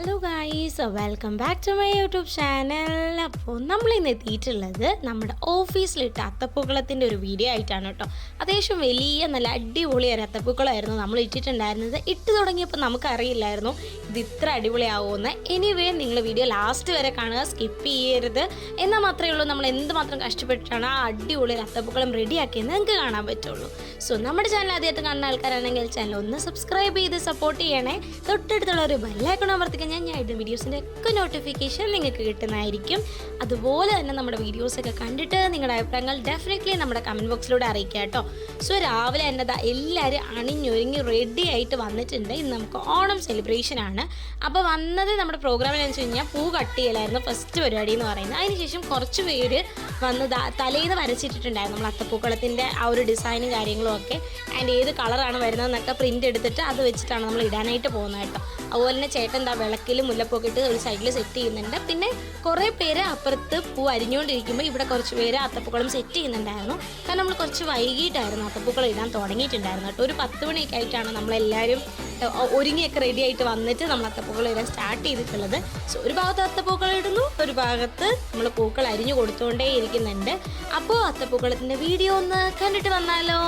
Hello guys welcome back to my YouTube channel അപ്പോൾ നമ്മൾ ഇന്ന് എത്തിയിട്ടുള്ളത് നമ്മുടെ ഓഫീസിലിട്ട അത്തപ്പൂക്കളത്തിന്റെ ഒരു വീഡിയോ ആയിട്ടാണ് കേട്ടോ. അത്യാവശ്യം വലിയ നല്ല അടിപൊളി ഒരു അത്തപ്പൂക്കളമായിരുന്നു നമ്മൾ ഇട്ടിട്ടുണ്ടായിരുന്നത്. ഇട്ട് തുടങ്ങിയപ്പോൾ നമുക്കറിയില്ലായിരുന്നു ഇത് ഇത്ര അടിപൊളിയാവുമെന്ന് എനിവേ നിങ്ങൾ വീഡിയോ ലാസ്റ്റ് വരെ കാണുക സ്കിപ്പ് ചെയ്യരുത്. എന്നാൽ മാത്രമേ ഉള്ളൂ നമ്മൾ എന്തുമാത്രം കഷ്ടപ്പെട്ടിട്ടാണ് ആ അടിപൊളി ഒരു അത്തപ്പൂക്കളം റെഡിയാക്കിയെന്ന് നിങ്ങൾക്ക് കാണാൻ പറ്റുള്ളൂ. സോ നമ്മുടെ ചാനൽ ആദ്യമായിട്ട് കാണുന്ന ആൾക്കാരാണെങ്കിൽ ചാനൽ ഒന്ന് സബ്സ്ക്രൈബ് ചെയ്ത് സപ്പോർട്ട് ചെയ്യണേ. തൊട്ടടുത്തുള്ള ഒരു ബെല്ലൈക്കൺ അമർത്തിക്കാൻ ഞാൻ ഞാൻ ഇടുന്ന വീഡിയോസിന്റെ ഒക്കെ നോട്ടിഫിക്കേഷൻ നിങ്ങൾക്ക് കിട്ടുന്നതായിരിക്കും. അതുപോലെ തന്നെ നമ്മുടെ വീഡിയോസൊക്കെ കണ്ടിട്ട് നിങ്ങളുടെ അഭിപ്രായങ്ങൾ ഡെഫിനറ്റ്ലി നമ്മുടെ കമന്റ് ബോക്സിലൂടെ അറിയിക്കുക കേട്ടോ. സോ രാവിലെ തന്നെ ദാ എല്ലാവരും അണിഞ്ഞൊരുങ്ങി റെഡി ആയിട്ട് വന്നിട്ടുണ്ട്. ഇന്ന് നമുക്ക് ഓണം സെലിബ്രേഷൻ ആണ്. അപ്പോൾ വന്നത് നമ്മുടെ പ്രോഗ്രാമിൽ വെച്ച് കഴിഞ്ഞാൽ പൂ കട്ട് ചെയ്യലായിരുന്നു ഫസ്റ്റ് പരിപാടി എന്ന് പറയുന്നത്. അതിനുശേഷം കുറച്ച് പേര് വന്ന് തലേന്ന് വരച്ചിട്ടിട്ടുണ്ടായിരുന്നു നമ്മൾ അത്തപ്പൂക്കളത്തിന്റെ ആ ഒരു ഡിസൈനും കാര്യങ്ങളും ഒക്കെ. ആൻഡ് ഏത് കളറാണ് വരുന്നതെന്നൊക്കെ പ്രിന്റ് എടുത്തിട്ട് അത് വെച്ചിട്ടാണ് നമ്മൾ ഇടാനായിട്ട് പോകുന്നത് കേട്ടോ. അതുപോലെ തന്നെ ചേട്ടൻ എന്താ വിളക്കിൽ മുല്ലപ്പൊക്കെ ഇട്ട് ഒരു സൈഡിൽ സെറ്റ് ചെയ്യുന്നുണ്ട്. പിന്നെ കുറേ പേര് അപ്പുറത്ത് പൂ അരിഞ്ഞുകൊണ്ടിരിക്കുമ്പോൾ ഇവിടെ കുറച്ച് പേര് അത്തപ്പൂക്കളം സെറ്റ് ചെയ്യുന്നുണ്ടായിരുന്നു. കാരണം നമ്മൾ കുറച്ച് വൈകിട്ടായിരുന്നു അത്തപ്പൂക്കളം ഇടാൻ തുടങ്ങിയിട്ടുണ്ടായിരുന്നു കേട്ടോ. ഒരു പത്ത് മണിയൊക്കെ ആയിട്ടാണ് നമ്മളെല്ലാവരും ഒരുങ്ങിയൊക്കെ റെഡി ആയിട്ട് വന്നിട്ട് നമ്മൾ അത്തപ്പൂക്കളം ഇടാൻ സ്റ്റാർട്ട് ചെയ്തിട്ടുള്ളത്. സോ ഒരു ഭാഗത്ത് അത്തപ്പൂക്കളം ഇടുന്നു ഒരു ഭാഗത്ത് നമ്മൾ പൂക്കൾ അരിഞ്ഞു കൊടുത്തുകൊണ്ടേ ഇരിക്കുന്നുണ്ട്. അപ്പോൾ അത്തപ്പൂക്കളത്തിന്റെ വീഡിയോ ഒന്ന് കണ്ടിട്ട് വന്നാലോ?